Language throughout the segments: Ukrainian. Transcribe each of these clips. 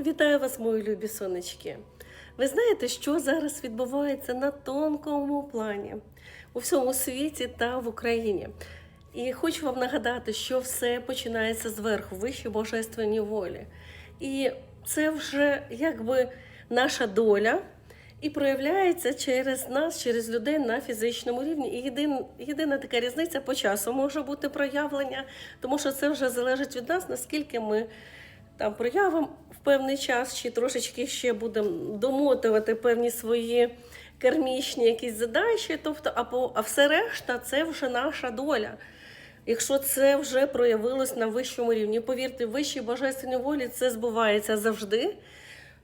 Вітаю вас, мої любі сонечки. Ви знаєте, що зараз відбувається на тонкому плані у всьому світі та в Україні. І хочу вам нагадати, що все починається зверху, вищі божественні волі. І це вже якби наша доля і проявляється через нас, через людей на фізичному рівні. І єдин, єдина така різниця по часу може бути проявлення, тому що це вже залежить від нас, наскільки ми там проявимо в певний час, чи трошечки ще будемо домотувати певні свої кермічні якісь задачі. Тобто, або, а все решта це вже наша доля. Якщо це вже проявилось на вищому рівні, повірте, вищій божественній волі це збувається завжди,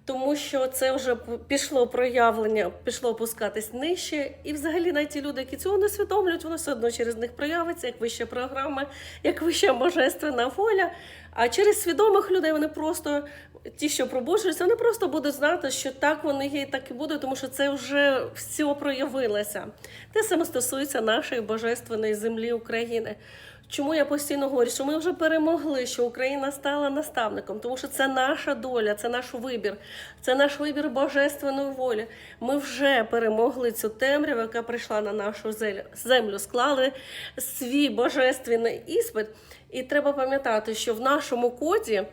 тому що це вже пішло проявлення, пішло опускатись нижче. І взагалі навіть ті люди, які цього не свідомлюють, воно все одно через них проявиться, як вища програма, як вища божественна воля. А через свідомих людей вони просто ті, що пробуджуються, вони просто будуть знати, що так вони є, і так і буде, тому що це вже все проявилося. Те саме стосується нашої божественної землі України. Чому я постійно говорю, що ми вже перемогли, що Україна стала наставником, тому що це наша доля, це наш вибір, це наш вибір божественної волі. Ми вже перемогли цю темряву, яка прийшла на нашу землю, склали свій божественний іспит. І треба пам'ятати, що в нашому коді.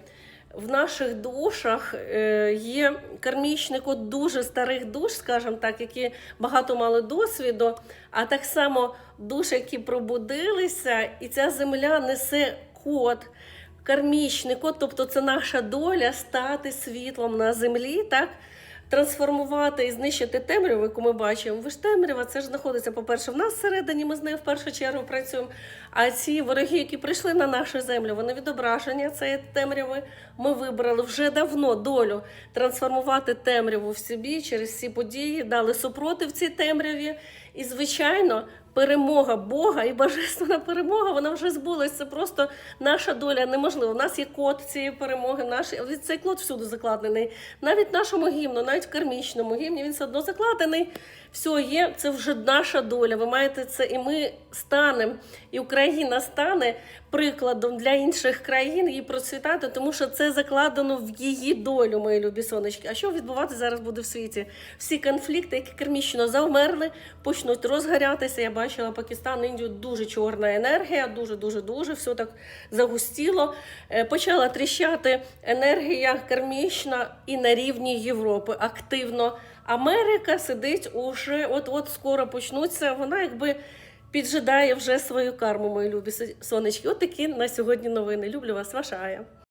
В наших душах е, є кармічний код дуже старих душ, скажімо так, які багато мали досвіду, а так само душі, які пробудилися, і ця земля несе код, кармічний код, тобто це наша доля стати світлом на землі. так? Трансформувати і знищити темряву, яку ми бачимо. Ви ж темрява, це ж знаходиться, по-перше, в нас всередині, ми з нею в першу чергу працюємо. А ці вороги, які прийшли на нашу землю, вони відображення цієї темряви. Ми вибрали вже давно долю трансформувати темряву в собі через всі події, дали супротив цій темряві. І, звичайно, перемога Бога і божественна перемога, вона вже збулася. Це просто наша доля неможлива. У нас є код цієї перемоги, наш цей код всюди закладений. Навіть нашому гімну, навіть в кермічному гімні, він все одно закладений. Все є, це вже наша доля. Ви маєте це, і ми станемо, і Україна стане прикладом для інших країн її процвітати, тому що це закладено в її долю, мої любі сонечки. А що відбуватися зараз буде в світі? Всі конфлікти, які кармічно завмерли, почнуть розгорятися. Я бачила Пакистан, Індію дуже чорна енергія, дуже, дуже, дуже все так загустіло. Е, Почала тріщати енергія кармічна і на рівні Європи активно. Америка сидить уже, от-от скоро почнуться. Вона якби піджидає вже свою карму, мої любі сонечки. От такі на сьогодні новини. Люблю вас, ваша Ая.